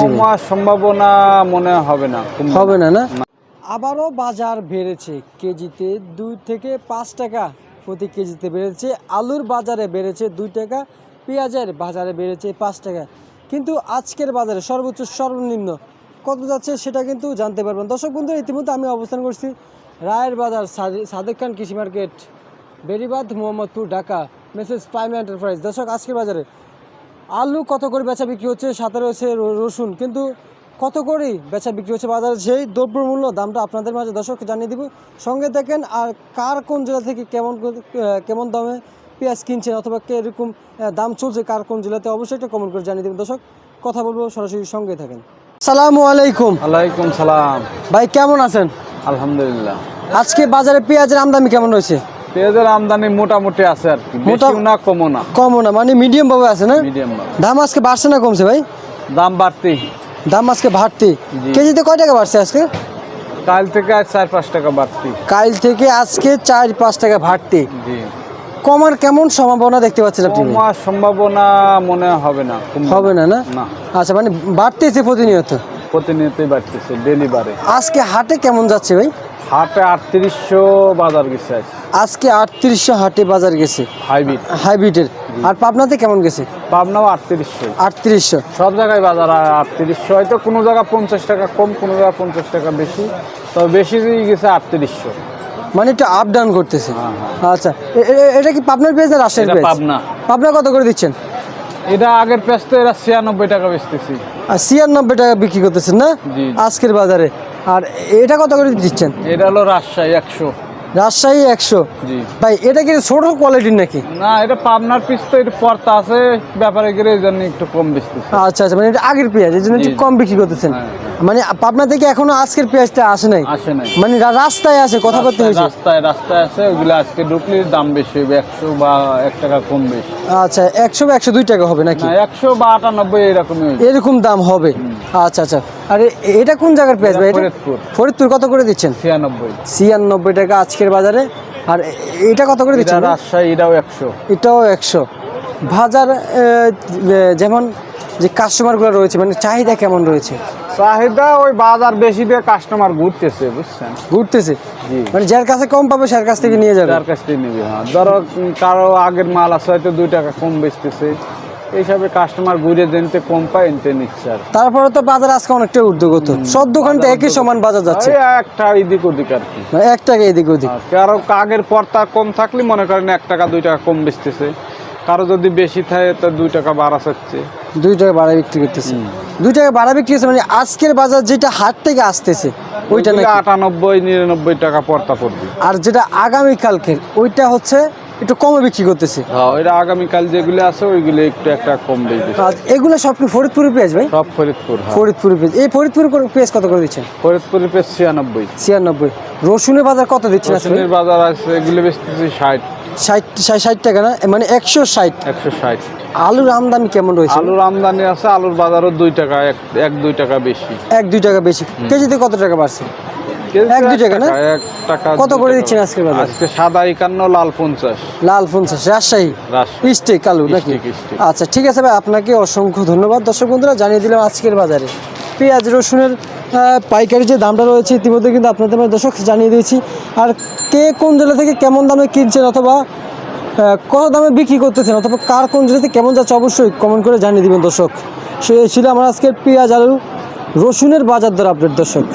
কমার সম্ভাবনা মনে হবে না হবে না না? আবারও বাজার বেড়েছে। কেজিতে দুই থেকে পাঁচ টাকা প্রতি কেজিতে বেড়েছে। আলুর বাজারে বেড়েছে দুই টাকা পেঁয়াজের বাজারে বেড়েছে পাঁচ টাকা। কিন্তু আজকের বাজারে সর্বোচ্চ সর্বনিম্ন কত যাচ্ছে সেটা কিন্তু জানতে পারবেন। দর্শক বন্ধু ইতিমধ্যে আমি অবস্থান করছি রায়ের বাজার সাদে- সাদেক খান কৃষি market Beribadh Mohammadpur Dhaka messrs prime enterprise. দর্শক আজকের বাজারে আলু কত করে বেচা বিক্রি হচ্ছে? সাথে রয়েছে রসুন। কিন্তু কত করে বেচা বিক্রি হচ্ছে বাজারে? সেই দ্রব্যমূল্য দামটা আপনাদের মাঝে দর্শক জানিয়ে দিব। সঙ্গে দেখেন আর কার কোন জেলা থেকে কেমন কেমন দামে পেঁয়াজ কিনছেন অথবা কীরকম দাম চলছে কার কোন জেলাতে অবশ্যই একটা কমেন্ট করে জানিয়ে দেবেন। দর্শক কথা বলব সরাসরি সঙ্গে থাকেন। সালামু আলাইকুম। আলাইকুম সালাম। ভাই কেমন আছেন? আলহামদুলিল্লাহ। আজকে বাজারে পেঁয়াজের আমদানি কেমন রয়েছে? পেঁয়াজের আমদানি মোটামুটি আছে আর কি। বেশিও না কমও না। কমও না মানে মিডিয়াম ভাবে আছে না? মিডিয়াম দাম আজকে বাড়ছে না কমছে ভাই? দাম বাড়তি। দাম আজকে বাড়তি। কেজিতে কয় টাকা বাড়ছে আজকে? কাল থেকে আজ চার পাঁচ টাকা বাড়তি। কাল থেকে আজকে চার পাঁচ টাকা ভাড়তি জি। কমার কেমন সম্ভাবনা দেখতে পাচ্ছেন আপনি? কমার সম্ভাবনা মনে হবে না হবে না না? না। আচ্ছা মানে বাড়তেছে প্রতিনিয়ত? প্রতিনিয়তই বাড়তেছে ডেলি বাড়ে। আজকে হাটে কেমন যাচ্ছে ভাই? হাটে আটত্রিশশো বাজার গেছে আজকে আটত্রিশশো হাটে বাজার গেছে। হাইব্রিড। হাইব্রিডের। আর পাবনাতে কেমন গেছে? পাবনাও আটত্রিশশো। আটত্রিশশো। সব জায়গায় বাজার আটত্রিশশো। হয়তো কোনো জায়গায় পঞ্চাশ টাকা কম কোনো জায়গায় পঞ্চাশ টাকা বেশি। তবে বেশি গেছে আটত্রিশশো। মানে একটু আপ ডাউন করতেছে। হ্যাঁ, হ্যাঁ। আচ্ছা। এটা কি পাবনার পেজ না রাজশাহীর পেজ পাবনা। পাবনা কত করে দিচ্ছেন? এটা আগের পেঁয়াজ তো এরা ছিয়ানব্বই টাকা বেচতেছি। আর ছিয়ানব্বই টাকা বিক্রি করতেছেন না? আজকের বাজারে। আর এটা কত করে দিচ্ছেন? এটা হলো রাজশাহী একশো। রাজশাহী একশো। জি। ভাই এটা কি ছোট কোয়ালিটির নাকি? না এটা পাবনার পিস তো এটা পর্তা আছে ব্যাপারে গেলে এই জন্য একটু কম বেচতেছি আচ্ছা আচ্ছা মানে এটা আগের পেঁয়াজ এই জন্য একটু কম বিক্রি করতেছেন। হ্যাঁ। মানে পাবনা থেকে এখনও আজকের পেঁয়াজটা আসে নাই? আসে নাই। মানে রাস্তায় আছে কথা বলতে হয়েছে। রাস্তায় রাস্তায় আছে ওইগুলো আজকে ঢুকলে দাম বেশি হবে একশো বা এক টাকা কম বেশি। আচ্ছা একশো বা একশো দুই টাকা হবে নাকি? একশো বা আটানব্বই এরকমই হয়েছে এরকম দাম হবে। আচ্ছা আচ্ছা। আর এটা কোন জায়গার পেঁয়াজ ভাই? এটা ফরিদপুর। ফরিদপুর কত করে দিচ্ছেন? ছিয়ানব্বই। ছিয়ানব্বই টাকা আজকের বাজারে। আর এটা কত করে দিচ্ছেন? রাজশাহী এটাও একশো। এটাও একশো। বাজার যেমন যে কাস্টমারগুলো রয়েছে মানে চাহিদা কেমন রয়েছে? চাহিদা ওই বাজার বেশি দিয়ে কাস্টমার ঘুরতেছে বুঝছেন? ঘুরতেছে? মানে যার কাছে কম পাবে যার কাছ থেকে নিয়ে যাবে? যার কাছ থেকে নিবি হ্যাঁ। ধরো কারও আগের মাল আছে হয়তো দুই টাকা কম বেচতেছে। এইসবে কাস্টমার ঘুরে জেনতে কম পায় এনতে নিচ্ছে আর। তারপরে তো বাজার আজকে অনেকটা ঊর্ধ্বগত। সব দোকানটা একই সমান বাজার যাচ্ছে। একটা এদিক ওদিক আর কি। মানে এক টাকা এদিক ওদিক। কারও আগের পর্তা কম থাকলে মনে করেন এক টাকা দুই টাকা কম বেচতেছে। কারও যদি বেশি থাকে তো দুই টাকা বাড়া চাচ্ছে দুই টাকা ভাড়া বিক্রি করতেছে। দুই টাকা ভাড়া বিক্রি হচ্ছে মানে আজকের বাজার যেটা হাট থেকে আসতেছে ওইটা নাকি? আটানব্বই নিরানব্বই টাকা পর্তা পড়বে। আর যেটা আগামী কালকের ওইটা হচ্ছে একটু কমে বিক্রি করতেছে। হ্যাঁ ওইটা আগামীকাল যেগুলো আছে ওইগুলো একটু একটা কম বেচবে আর এগুলো সব কি ফরিদপুরের পেঁয়াজ ভাই? সব ফরিদপুর হ্যাঁ। ফরিদপুরের পেঁয়াজ। এই ফরিদপুরের পেঁয়াজ কত করে দিচ্ছেন? ফরিদপুরের পেস ছিয়ানব্বই। ছিয়ানব্বই। রসুনের বাজার কত দিচ্ছেন রসুনের বাজার আছে এগুলো বেচতেছি ষাট। ষাট ষাট- টাকা না? মানে একশো ষাট। একশো ষাট। আলুর আমদানি কেমন রয়েছে? আলুর আমদানি আছে আলুর বাজারও দুই টাকা এক দুই টাকা বেশি। এক দুই টাকা বেশি। কেজিতে কত টাকা বাড়ছে? এক দুই টাকা না? এক টাকা কত করে দিচ্ছেন আজকের বাজারে? আজকে সাদা লাল লাল রাজশাহী? রাজশাহী। নাকি? স্টিক। আচ্ছা ঠিক আছে ভাই আপনাকে অসংখ্য ধন্যবাদ। দর্শক বন্ধুরা জানিয়ে দিলাম আজকের বাজারে। পেঁয়াজ রসুনের পাইকারি যে দামটা রয়েছে ইতিমধ্যে কিন্তু আপনাদের দর্শক জানিয়ে দিয়েছি। আর কে কোন জেলা থেকে কেমন দামে কিনছেন অথবা কত দামে বিক্রি করতেছেন অথবা কার কোন জেলা থেকে কেমন যাচ্ছে অবশ্যই কমেন্ট করে জানিয়ে দিবেন দর্শক। সে ছিল আমার আজকের পেঁয়াজ আলু রসুনের বাজার দর আপডেট দর্শক।